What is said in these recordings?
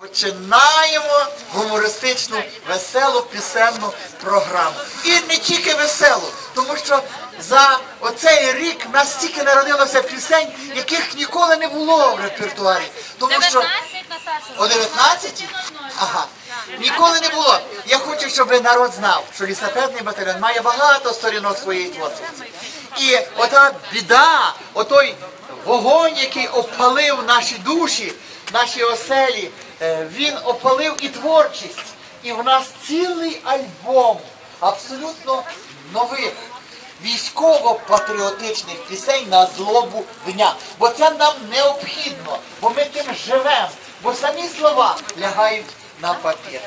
Починаємо гумористичну, веселу пісенну програму. І не тільки веселу, тому що за оцей рік нас стільки народилося пісень, яких ніколи не було в репертуарі. Тому що о 19? Ага. Ніколи не було. Я хочу, щоб народ знав, що лісапетний батальйон має багато сторінок своєї творчості. І ота біда, отой вогонь, який опалив наші душі, наші оселі, е, він опалив і творчість. І в нас цілий альбом абсолютно нових військово-патріотичних пісень на злобу дня. Бо це нам необхідно, бо ми тим живемо, бо самі слова лягають на папір.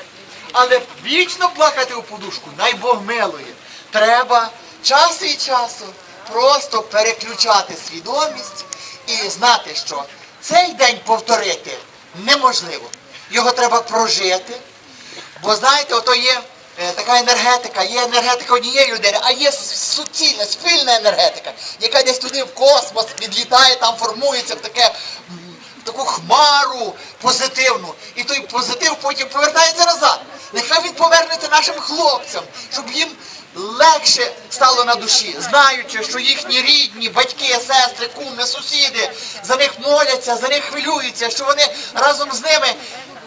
Але вічно плакати у подушку, най Бог милує. Треба час від часу просто переключати свідомість і знати, що цей день повторити неможливо. Його треба прожити. Бо знаєте, ото є е, така енергетика, є енергетика однієї людини, а є суцільна, спільна енергетика, яка десь туди в космос відлітає, там формується в таке. Таку хмару позитивну, і той позитив потім повертається назад. Нехай він повернеться нашим хлопцям, щоб їм легше стало на душі, знаючи, що їхні рідні, батьки, сестри, куми, сусіди за них моляться, за них хвилюються, що вони разом з ними,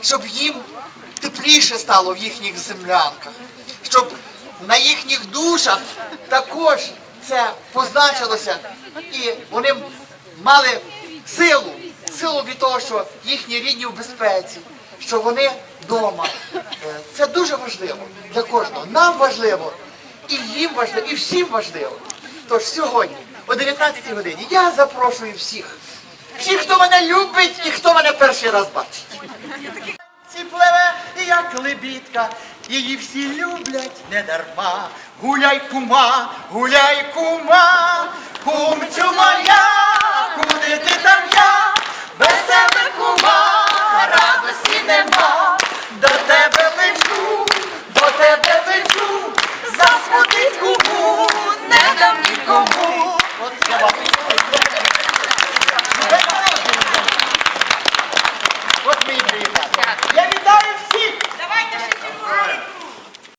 щоб їм тепліше стало в їхніх землянках, щоб на їхніх душах також це позначилося, і вони мали силу, силу від того, що їхні рідні в безпеці, що вони вдома. Е, Це дуже важливо для кожного. Нам важливо, і їм важливо, і всім важливо. Тож сьогодні, о 19-й годині, я запрошую всіх, всіх, хто мене любить і хто мене перший раз бачить. Ці плеве, як лебідка, її всі люблять недарма. Гуляй, кума, гуляй, кума, кумцю моя, куди ти там я, без тебе кума, радості нема.